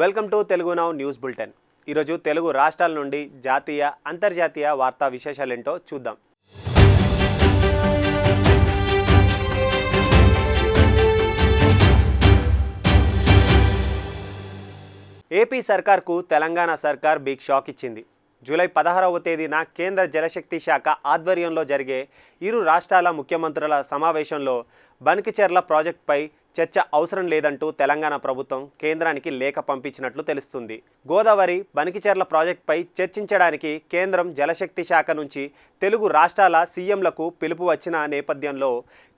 Welcome to Telugu now news bulletin. ఈరోజు తెలుగు రాష్ట్రాల నుండి జాతీయ అంతర్జాతీయ వార్తా విశేషాలేంటో చూద్దాం. ఏపీ సర్కార్కు తెలంగాణ సర్కార్ బిగ్ షాక్ ఇచ్చింది. జూలై పదహారవ తేదీన కేంద్ర జలశక్తి శాఖ ఆధ్వర్యంలో జరిగే ఇరు రాష్ట్రాల ముఖ్యమంత్రుల సమావేశంలో బన్కిచెర్ల ప్రాజెక్టుపై చర్చ అవసరం లేదంటూ తెలంగాణ ప్రభుత్వం కేంద్రానికి లేఖ పంపించినట్లు తెలుస్తుంది. గోదావరి బనికిచెర్ల ప్రాజెక్టుపై చర్చించడానికి కేంద్రం జలశక్తి శాఖ నుంచి తెలుగు రాష్ట్రాల సీఎంలకు పిలుపు వచ్చిన నేపథ్యంలో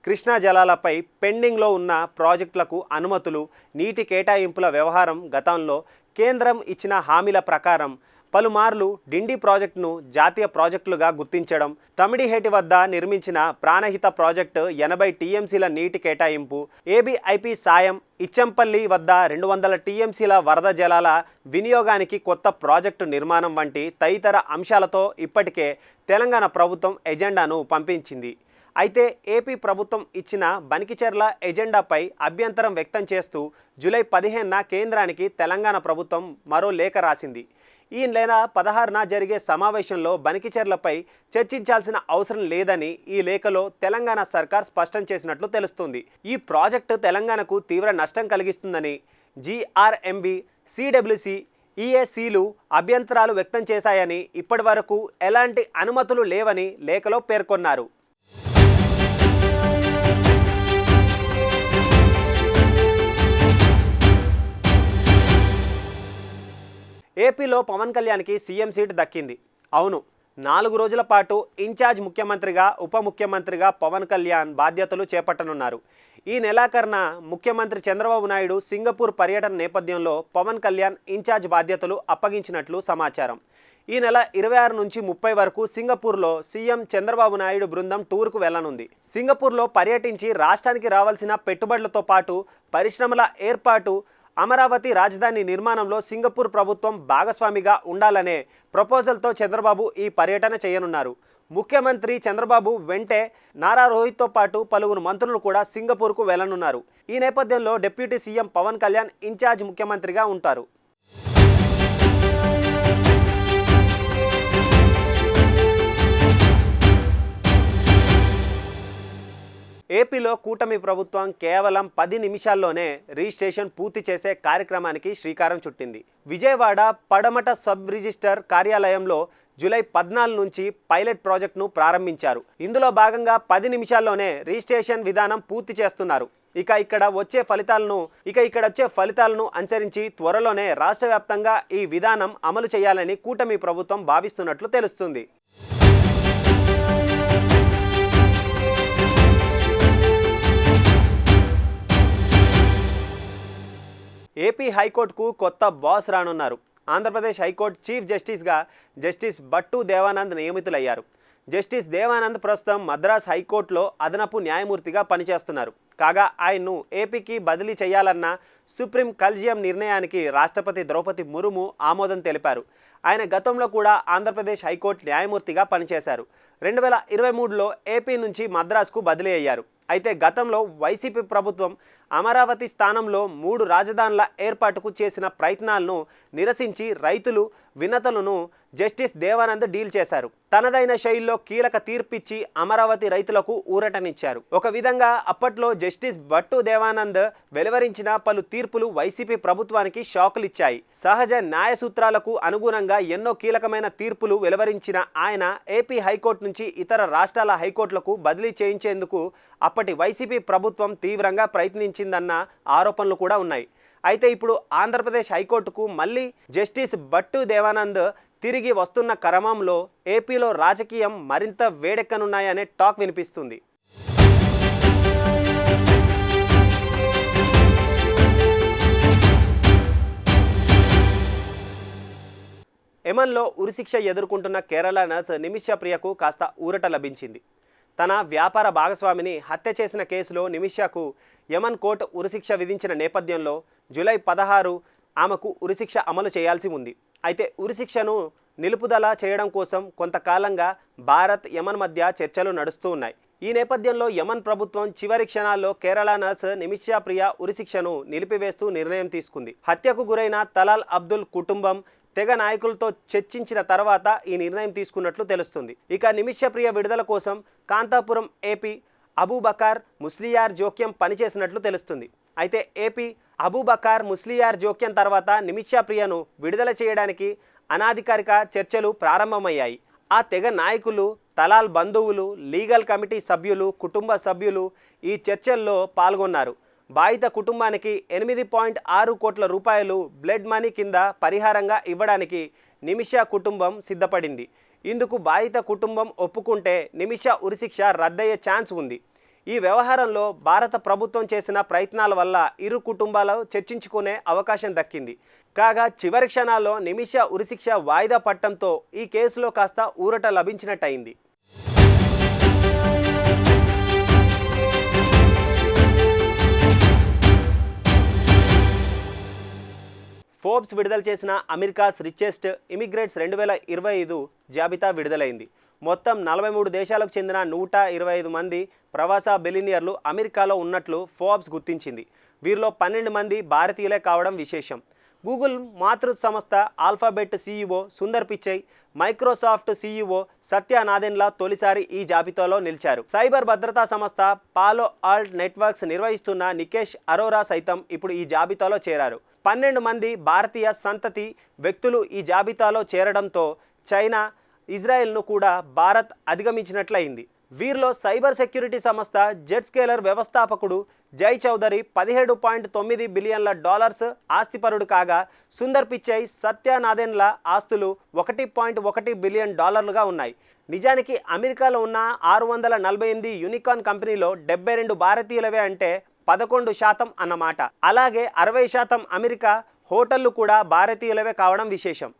కృష్ణా జలాలపై పెండింగ్లో ఉన్న ప్రాజెక్టులకు అనుమతులు నీటి కేటాయింపుల వ్యవహారం గతంలో కేంద్రం ఇచ్చిన హామీల ప్రకారం పలుమార్లు డిండి ప్రాజెక్టును జాతీయ ప్రాజెక్టులుగా గుర్తించడం తమిడిహేటి వద్ద నిర్మించిన ప్రాణహిత ప్రాజెక్టు ఎనభై టీఎంసీల నీటి కేటాయింపు ఏబిఐపి సాయం ఇచ్చంపల్లి వద్ద రెండు వందల టీఎంసీల వరద జలాల వినియోగానికి కొత్త ప్రాజెక్టు నిర్మాణం వంటి తదితర అంశాలతో ఇప్పటికే తెలంగాణ ప్రభుత్వం ఎజెండాను పంపించింది. అయితే ఏపీ ప్రభుత్వం ఇచ్చిన బనికిచెర్ల ఎజెండాపై అభ్యంతరం వ్యక్తం చేస్తూ జూలై పదిహేనున కేంద్రానికి తెలంగాణ ప్రభుత్వం మరో లేఖ రాసింది. ఈ నెల పదహారున జరిగే సమావేశంలో బనికిచెర్లపై చర్చించాల్సిన అవసరం లేదని ఈ లేఖలో తెలంగాణ సర్కార్ స్పష్టం చేసినట్లు తెలుస్తుంది. ఈ ప్రాజెక్టు తెలంగాణకు తీవ్ర నష్టం కలిగిస్తుందని జీఆర్ఎంబి సిడబ్ల్యూసి ఈఏసీలు అభ్యంతరాలు వ్యక్తం చేశాయని ఇప్పటివరకు ఎలాంటి అనుమతులు లేవని లేఖలో పేర్కొన్నారు. ఏపీలో పవన్ కళ్యాణ్కి సీఎం సీటు దక్కింది. అవును నాలుగు రోజుల పాటు ఇన్ఛార్జ్ ముఖ్యమంత్రిగా ఉప ముఖ్యమంత్రిగా పవన్ కళ్యాణ్ బాధ్యతలు చేపట్టనున్నారు. ఈ నెలాఖరున ముఖ్యమంత్రి చంద్రబాబు నాయుడు సింగపూర్ పర్యటన నేపథ్యంలో పవన్ కళ్యాణ్ ఇన్ఛార్జ్ బాధ్యతలు అప్పగించినట్లు సమాచారం. ఈ నెల ఇరవై ఆరు నుంచి ముప్పై వరకు సింగపూర్లో సీఎం చంద్రబాబు నాయుడు బృందం టూర్కు వెళ్ళనుంది. సింగపూర్లో పర్యటించి రాష్ట్రానికి రావాల్సిన పెట్టుబడులతో పాటు పరిశ్రమల ఏర్పాటు అమరావతి రాజధాని నిర్మాణంలో సింగపూర్ ప్రభుత్వం భాగస్వామిగా ఉండాలనే ప్రపోజల్తో చంద్రబాబు ఈ పర్యటన చేయనున్నారు. ముఖ్యమంత్రి చంద్రబాబు వెంటే నారా రోహిత్తో పాటు పలువురు మంత్రులు కూడా సింగపూర్కు వెళ్ళనున్నారు. ఈ నేపథ్యంలో deputy CM Pawan Kalyan in charge ముఖ్యమంత్రిగా ఉంటారు. ఏపీలో కూటమి ప్రభుత్వం కేవలం పది నిమిషాల్లోనే రిజిస్ట్రేషన్ పూర్తి చేసే కార్యక్రమానికి శ్రీకారం చుట్టింది. విజయవాడ పడమట సబ్ రిజిస్టర్ కార్యాలయంలో జూలై పద్నాలుగు నుంచి పైలట్ ప్రాజెక్టును ప్రారంభించారు. ఇందులో భాగంగా పది నిమిషాల్లోనే రిజిస్ట్రేషన్ విధానం పూర్తి చేస్తున్నారు. ఇక ఇక్కడ వచ్చే ఫలితాలను ఇక ఇక్కడ వచ్చే ఫలితాలను అనుసరించి త్వరలోనే రాష్ట్ర వ్యాప్తంగా ఈ విధానం అమలు చేయాలని కూటమి ప్రభుత్వం భావిస్తున్నట్లు తెలుస్తుంది. ఏపీ హైకోర్టుకు కొత్త బాస్ రానున్నారు. ఆంధ్రప్రదేశ్ హైకోర్టు చీఫ్ జస్టిస్గా జస్టిస్ బట్టు దేవానంద్ నియమితులయ్యారు. జస్టిస్ దేవానంద్ ప్రస్తుతం మద్రాస్ హైకోర్టులో అదనపు న్యాయమూర్తిగా పనిచేస్తున్నారు. కాగా ఆయన్ను ఏపీకి బదిలీ చేయాలన్న సుప్రీం కల్జియం నిర్ణయానికి రాష్ట్రపతి ద్రౌపది ముర్ము ఆమోదం తెలిపారు. ఆయన గతంలో కూడా ఆంధ్రప్రదేశ్ హైకోర్టు న్యాయమూర్తిగా పనిచేశారు. రెండు వేల ఇరవై మూడులో ఏపీ నుంచి మద్రాసుకు బదిలీ అయ్యారు. అయితే గతంలో వైసీపీ ప్రభుత్వం అమరావతి స్థానంలో మూడు రాజధానుల ఏర్పాటుకు చేసిన ప్రయత్నాలను నిరసించి రైతులు వినతులను జస్టిస్ దేవానంద్ డీల్ చేశారు. తనదైన శైలిలో కీలక తీర్పిచ్చి అమరావతి రైతులకు ఊరటనిచ్చారు. ఒక విధంగా అప్పట్లో జస్టిస్ భట్టు దేవానంద్ వెలువరించిన పలు తీర్పులు వైసీపీ ప్రభుత్వానికి షాకులు ఇచ్చాయి సహజ న్యాయ సూత్రాలకు అనుగుణంగా ఎన్నో కీలకమైన తీర్పులు వెలువరించిన ఆయన ఏపీ హైకోర్టు నుంచి ఇతర రాష్ట్రాల హైకోర్టులకు బదిలీ చేయించేందుకు అప్పటి వైసీపీ ప్రభుత్వం తీవ్రంగా ప్రయత్నించిందన్న ఆరోపణలు కూడా ఉన్నాయి. అయితే ఇప్పుడు ఆంధ్రప్రదేశ్ హైకోర్టుకు మళ్ళీ జస్టిస్ భట్టు దేవానంద్ తిరిగి వస్తున్న క్రమంలో ఏపీలో రాజకీయం మరింత వేడెక్కనున్నాయనే టాక్ వినిపిస్తుంది. ఎమన్లో ఉరిశిక్ష ఎదుర్కొంటున్న కేరళ నర్స్ నిమిష ప్రియకు కాస్త ఊరట లభించింది. తన వ్యాపార భాగస్వామిని హత్య చేసిన కేసులో నిమిషకు యమన్ కోర్టు ఉరిశిక్ష విధించిన నేపథ్యంలో జూలై పదహారు ఆమెకు ఉరిశిక్ష అమలు చేయాల్సి ఉంది. అయితే ఉరిశిక్షను నిలుపుదల చేయడం కోసం కొంతకాలంగా భారత్ యమన్ మధ్య చర్చలు నడుస్తూ ఉన్నాయి. ఈ నేపథ్యంలో యమన్ ప్రభుత్వం చివరి క్షణాల్లో కేరళ నర్స్ నిమిషా ప్రియ ఉరిశిక్షను నిలిపివేస్తూ నిర్ణయం తీసుకుంది. హత్యకు గురైన తలాల్ అబ్దుల్ కుటుంబం తెగ నాయకులతో చర్చించిన తర్వాత ఈ నిర్ణయం తీసుకున్నట్లు తెలుస్తుంది. ఇక నిమిషప్రియ విడుదల కోసం కాంతాపురం ఏపీ అబూబకార్ ముస్లియార్ జోక్యం పనిచేసినట్లు తెలుస్తుంది. అయితే ఏపీ అబూబకార్ ముస్లియార్ జోక్యం తర్వాత నిమిషప్రియను విడుదల చేయడానికి అనాధికారిక చర్చలు ప్రారంభమయ్యాయి. ఆ తెగ నాయకులు తలాల్ బంధువులు లీగల్ కమిటీ సభ్యులు కుటుంబ సభ్యులు ఈ చర్చల్లో పాల్గొన్నారు. బాధిత కుటుంబానికి ఎనిమిది పాయింట్ ఆరు కోట్ల రూపాయలు బ్లడ్ మనీ కింద పరిహారంగా ఇవ్వడానికి నిమిష కుటుంబం సిద్ధపడింది. ఇందుకు బాధిత కుటుంబం ఒప్పుకుంటే నిమిష ఉరిశిక్ష రద్దయ్యే ఛాన్స్ ఉంది. ఈ వ్యవహారంలో భారత ప్రభుత్వం చేసిన ప్రయత్నాల వల్ల ఇరు కుటుంబాలు చర్చించుకునే అవకాశం దక్కింది. కాగా చివరి క్షణాల్లో నిమిష ఉరిశిక్ష వాయిదా పట్టడంతో ఈ కేసులో కాస్త ఊరట లభించినట్టయింది. ఫోర్బ్స్ విడుదల చేసిన అమెరికాస్ రిచెస్ట్ ఇమిగ్రేట్స్ రెండు వేల ఇరవై ఐదు జాబితా విడుదలైంది. మొత్తం నలభై మూడు దేశాలకు చెందిన నూట ఇరవై ఐదు మంది ప్రవాస బెలినియర్లు అమెరికాలో ఉన్నట్లు ఫోర్బ్స్ గుర్తించింది. వీరిలో పన్నెండు మంది భారతీయులే కావడం విశేషం. గూగుల్ మాతృ సంస్థ Alphabet CEO Sundar Pichai Microsoft CEO Satya Nadella తొలిసారి ఈ జాబితాలో నిలిచారు. సైబర్ భద్రతా సంస్థ పాలో ఆల్ట్ నెట్వర్క్స్ నిర్వహిస్తున్న నికేష్ అరోరా సైతం ఇప్పుడు ఈ జాబితాలో చేరారు. పన్నెండు మంది భారతీయ సంతతి వ్యక్తులు ఈ జాబితాలో చేరడంతో చైనా ఇజ్రాయెల్ను కూడా భారత్ అధిగమించినట్లయింది. వీరిలో సైబర్ సెక్యూరిటీ సంస్థ జెట్ స్కేలర్ వ్యవస్థాపకుడు జై చౌదరి పదిహేడు పాయింట్ తొమ్మిది బిలియన్ల డాలర్స్ ఆస్తిపరుడు కాగా సుందర్ పిచ్చై సత్యానాదెన్ల ఆస్తులు ఒకటి పాయింట్ ఒకటి బిలియన్ డాలర్లుగా ఉన్నాయి. నిజానికి అమెరికాలో ఉన్న ఆరు వందల నలభై ఎనిమిది యూనికాన్ కంపెనీలో డెబ్బై రెండు భారతీయులవే అంటే పదకొండు శాతం అన్నమాట. అలాగే అరవై శాతం అమెరికా హోటళ్ళు కూడా భారతీయులవే కావడం విశేషం.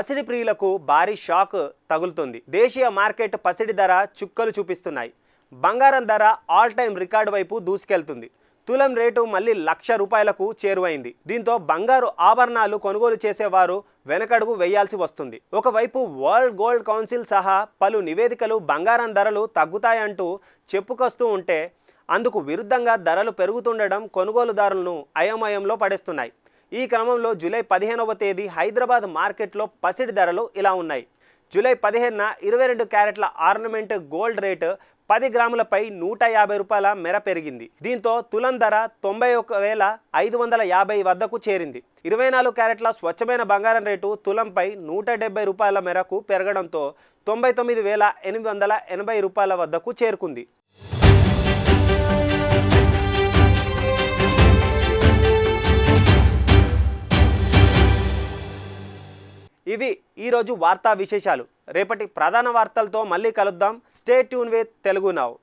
పసిడి ప్రియులకు భారీ షాక్ తగులుతుంది. దేశీయ మార్కెట్ పసిడి ధర చుక్కలు చూపిస్తున్నాయి. బంగారం ధర ఆల్ టైమ్ రికార్డు వైపు దూసుకెళ్తుంది. తులం రేటు మళ్ళీ లక్ష రూపాయలకు చేరువైంది. దీంతో బంగారు ఆభరణాలు కొనుగోలు చేసేవారు వెనకడుగు వేయాల్సి వస్తుంది. ఒకవైపు వరల్డ్ గోల్డ్ కౌన్సిల్ సహా పలు నివేదికలు బంగారం ధరలు తగ్గుతాయంటూ చెప్పుకొస్తూ ఉంటే అందుకు విరుద్ధంగా ధరలు పెరుగుతుండడం కొనుగోలుదారులను అయోమయంలో పడేస్తున్నాయి. ఈ క్రమంలో జూలై పదిహేనవ తేదీ హైదరాబాద్ మార్కెట్లో పసిడి ధరలు ఇలా ఉన్నాయి. జూలై పదిహేనున ఇరవై రెండు క్యారెట్ల ఆర్నమెంట్ గోల్డ్ రేటు పది గ్రాములపై నూట యాభై రూపాయల మేర పెరిగింది. దీంతో తులం ధర తొంభై ఒక వేల ఐదు వందల యాభై వద్దకు చేరింది. ఇరవై నాలుగు క్యారెట్ల స్వచ్ఛమైన బంగారం రేటు తులంపై నూట డెబ్బై రూపాయల మేరకు పెరగడంతో తొంభై తొమ్మిది వేల ఎనిమిది వందల ఎనభై రూపాయల వద్దకు చేరుకుంది. ఇవి ఈరోజు వార్తా విశేషాలు. రేపటి ప్రధాన వార్తలతో మళ్ళీ కలుద్దాం. Stay tune with Telugu now